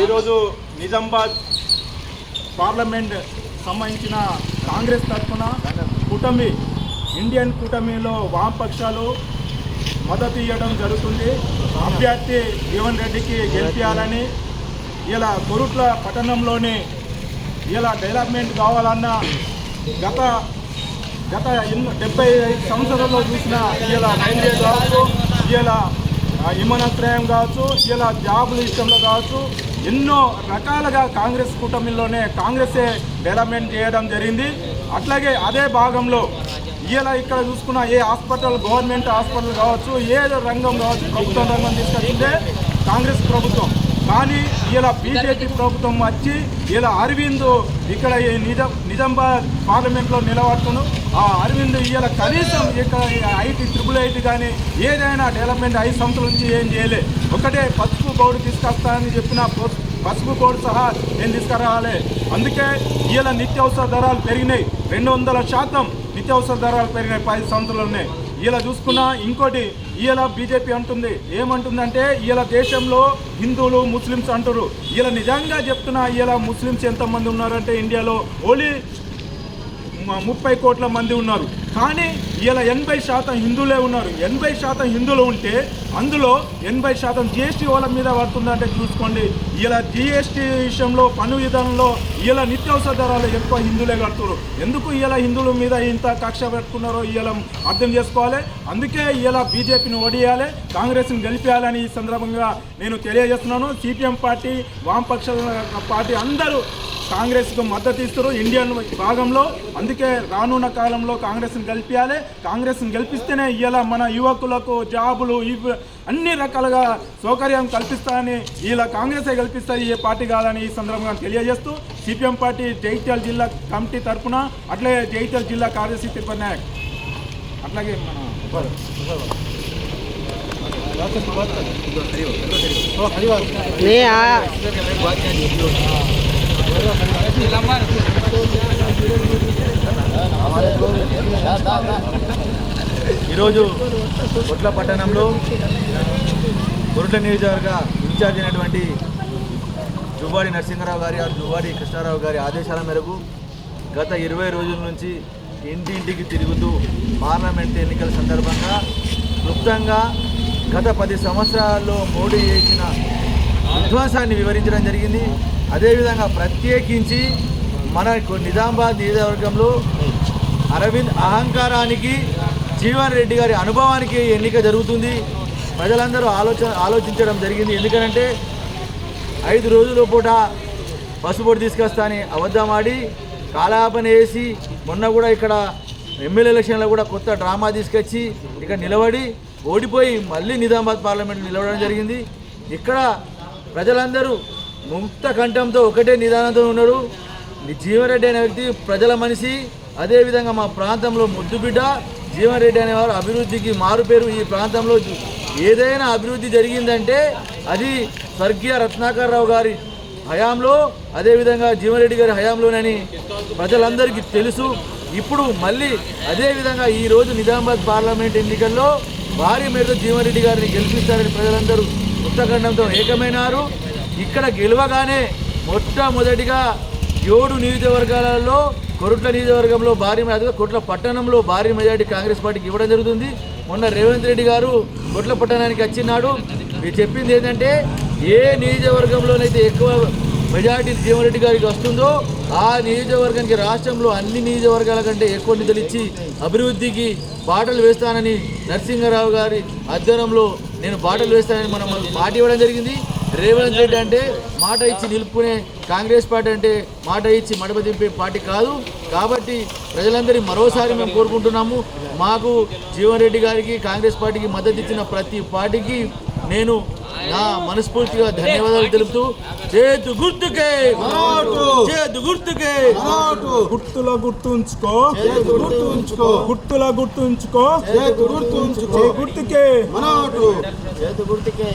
ఈరోజు నిజామాబాద్ పార్లమెంట్ సంబంధించిన కాంగ్రెస్ తరఫున కూటమి ఇండియన్ కూటమిలో వామపక్షాలు మద్దతు ఇవ్వడం జరుగుతుంది. అభ్యర్థి జీవన్ రెడ్డికి గెలిపించాలని ఇలా కొరుట్ల పట్టణంలోని ఇలా డెవలప్మెంట్ కావాలన్న గత గత డెబ్బై ఐదు సంవత్సరాల్లో చూసిన ఇలా రైల్వే కావచ్చు ఇలా విమానాశ్రయం కావచ్చు ఇలా జాబుల విషయంలో కావచ్చు ఎన్నో రకాలుగా కాంగ్రెస్ కూటమిలోనే కాంగ్రెసే డెవలప్మెంట్ చేయడం జరిగింది. అట్లాగే అదే భాగంలో ఇలా ఇక్కడ చూసుకున్న ఏ హాస్పిటల్ గవర్నమెంట్ హాస్పిటల్ కావచ్చు ఏ రంగం కావచ్చు ప్రభుత్వ రంగం తీసుకొచ్చిందే కాంగ్రెస్ ప్రభుత్వం. కానీ ఇలా బీజేపీ ప్రభుత్వం వచ్చి ఇలా అరవింద్ ఇక్కడ ఈ నిజాం నిజామాబాద్ పార్లమెంట్లో నిలబడుతును ఆ అరవింద్ ఇలా కనీసం ఇక్కడ ఐటీ ట్రిపుల్ ఐటీ కానీ ఏదైనా డెవలప్మెంట్ ఐదు సంవత్సరాల నుంచి ఏం చేయలే. ఒకటే పసుపు బోర్డు తీసుకొస్తానని చెప్పిన పసుపు బోర్డు సహా నేను తీసుకురావాలి అందుకే ఇలా నిత్యావసర ధరలు పెరిగినాయి. రెండు వందల శాతం నిత్యావసర ధరలు పెరిగినాయి పది సంవత్సరాలు ఇలా చూసుకున్నా ఇంకోటి ఇలా బీజేపీ అంటుంది. ఏమంటుందంటే ఇలా దేశంలో హిందువులు ముస్లిమ్స్ అంటారు ఇలా నిజంగా చెప్తున్నా ఇలా ముస్లిమ్స్ ఎంతమంది ఉన్నారంటే ఇండియాలో ఓన్లీ ముప్పై కోట్ల మంది ఉన్నారు. కానీ ఇలా ఎనభై శాతం హిందువులే ఉన్నారు. ఎనభై శాతం హిందువులు ఉంటే అందులో ఎనభై శాతం జిఎస్టీ వాళ్ళ మీద పడుతుందంటే చూసుకోండి. ఇలా జిఎస్టీ విషయంలో పన్ను విధానంలో ఇలా నిత్యావసర ధరలు ఎక్కువ హిందువులే కడుతున్నారు ఎందుకు ఇలా హిందువుల మీద ఇంత కక్ష పెట్టుకున్నారో ఇలా అర్థం చేసుకోవాలి. అందుకే ఇలా బీజేపీని ఓడియాలి కాంగ్రెస్ని గెలిపేయాలని ఈ సందర్భంగా నేను తెలియజేస్తున్నాను. సిపిఎం పార్టీ వామపక్ష పార్టీ అందరూ కాంగ్రెస్కు మద్దతు ఇస్తారు ఇండియన్ భాగంలో. అందుకే రానున్న కాలంలో కాంగ్రెస్ని గెలిపించాలి కాంగ్రెస్ని గెలిపిస్తేనే ఇలా మన యువకులకు జాబులు ఇవి అన్ని రకాలుగా సౌకర్యం కల్పిస్తారని ఇలా కాంగ్రెసే గెలిపిస్తుంది ఏ పార్టీ కాదని ఈ సందర్భంగా తెలియజేస్తూ సిపిఎం పార్టీ జైత్యాల జిల్లా కమిటీ తరఫున అట్లే జైత్యాల జిల్లా కార్యదర్శి తిరుపతి నాయక్. అట్లాగే మన नहीं ఈరోజు కొట్ల పట్టణంలో కొరుట్ల నియోజకవర్గ ఇన్ఛార్జ్ అయినటువంటి జువ్వాడి నరసింహరావు గారి జువ్వాడి కృష్ణారావు గారి ఆదేశాల మేరకు గత ఇరవై రోజుల నుంచి ఇంటింటికి తిరుగుతూ పార్లమెంట్ ఎన్నికల సందర్భంగా క్లుప్తంగా గత పది సంవత్సరాల్లో మోడీ చేసిన విధ్వంసాన్ని వివరించడం జరిగింది. అదేవిధంగా ప్రత్యేకించి మన నిజామాబాద్ నియోజకవర్గంలో అరవింద్ అహంకారానికి జీవన్ రెడ్డి గారి అనుభవానికి ఎన్నిక జరుగుతుంది. ప్రజలందరూ ఆలోచన ఆలోచించడం జరిగింది. ఎందుకంటే ఐదు రోజుల పూట పసుపొడి తీసుకొస్తా అని అబద్ధమాడి కాలాపన వేసి మొన్న కూడా ఇక్కడ ఎమ్మెల్యే ఎలక్షన్లో కూడా కొత్త డ్రామా తీసుకొచ్చి ఇక్కడ నిలబడి ఓడిపోయి మళ్ళీ నిజామాబాద్ పార్లమెంట్ నిలవడం జరిగింది. ఇక్కడ ప్రజలందరూ ముక్త కంఠంతో ఒకటే నిదానంతో ఉన్నారు. జీవన్ రెడ్డి అనే వ్యక్తి ప్రజల మనిషి. అదేవిధంగా మా ప్రాంతంలో ముద్దుబిడ్డ. జీవన్రెడ్డి అనేవారు అభివృద్ధికి మారుపేరు ఈ ప్రాంతంలో ఏదైనా అభివృద్ధి జరిగిందంటే అది స్వర్గీయ రత్నాకర్ రావు గారి హయాంలో అదేవిధంగా జీవన్రెడ్డి గారి హయాంలోనని ప్రజలందరికీ తెలుసు. ఇప్పుడు మళ్ళీ అదేవిధంగా ఈరోజు నిజామాబాద్ పార్లమెంట్ ఎన్నికల్లో భారీ మేరకు జీవన్రెడ్డి గారిని గెలిపిస్తారని ప్రజలందరూ ఉత్తఖండంతో ఏకమైనారు. ఇక్కడ గెలవగానే మొట్టమొదటిగా ఏడు నియోజకవర్గాలలో కొరుట్ల నియోజకవర్గంలో భారీ మెజార్టీ కొట్ల పట్టణంలో భారీ మెజార్టీ కాంగ్రెస్ పార్టీకి ఇవ్వడం జరుగుతుంది. మొన్న రేవంత్ రెడ్డి గారు కొట్ల పట్టణానికి వచ్చినాడు. మీరు చెప్పింది ఏంటంటే ఏ నియోజకవర్గంలోనైతే ఎక్కువ మెజార్టీ జీవన్రెడ్డి గారికి వస్తుందో ఆ నియోజకవర్గానికి రాష్ట్రంలో అన్ని నియోజకవర్గాల కంటే ఎక్కువ నిధులు ఇచ్చి అభివృద్ధికి బాటలు వేస్తానని నరసింహారావు గారి అధ్వర్యంలో నేను బాటలు వేస్తానని మనం మాట ఇవ్వడం జరిగింది. రేవంత్ రెడ్డి అంటే మాట ఇచ్చి నిలుపుకునే కాంగ్రెస్ పార్టీ అంటే మాట ఇచ్చి మడప దింపే పార్టీ కాదు. కాబట్టి ప్రజలందరి మరోసారి మేము కోరుకుంటున్నాము. మాకు జీవన్ రెడ్డి గారికి కాంగ్రెస్ పార్టీకి మద్దతు ఇచ్చిన ప్రతి పార్టీకి నేను నా మనస్ఫూర్తిగా ధన్యవాదాలు తెలుపుతూ చేతు గుర్తుకే చేతు గుర్తుకే. గుర్తుల గుర్తుంచుకో. గుర్తుల గుర్తుంచుకో. గుర్తుంచుకో. గుర్తుకే. చేతు గుర్తుకే.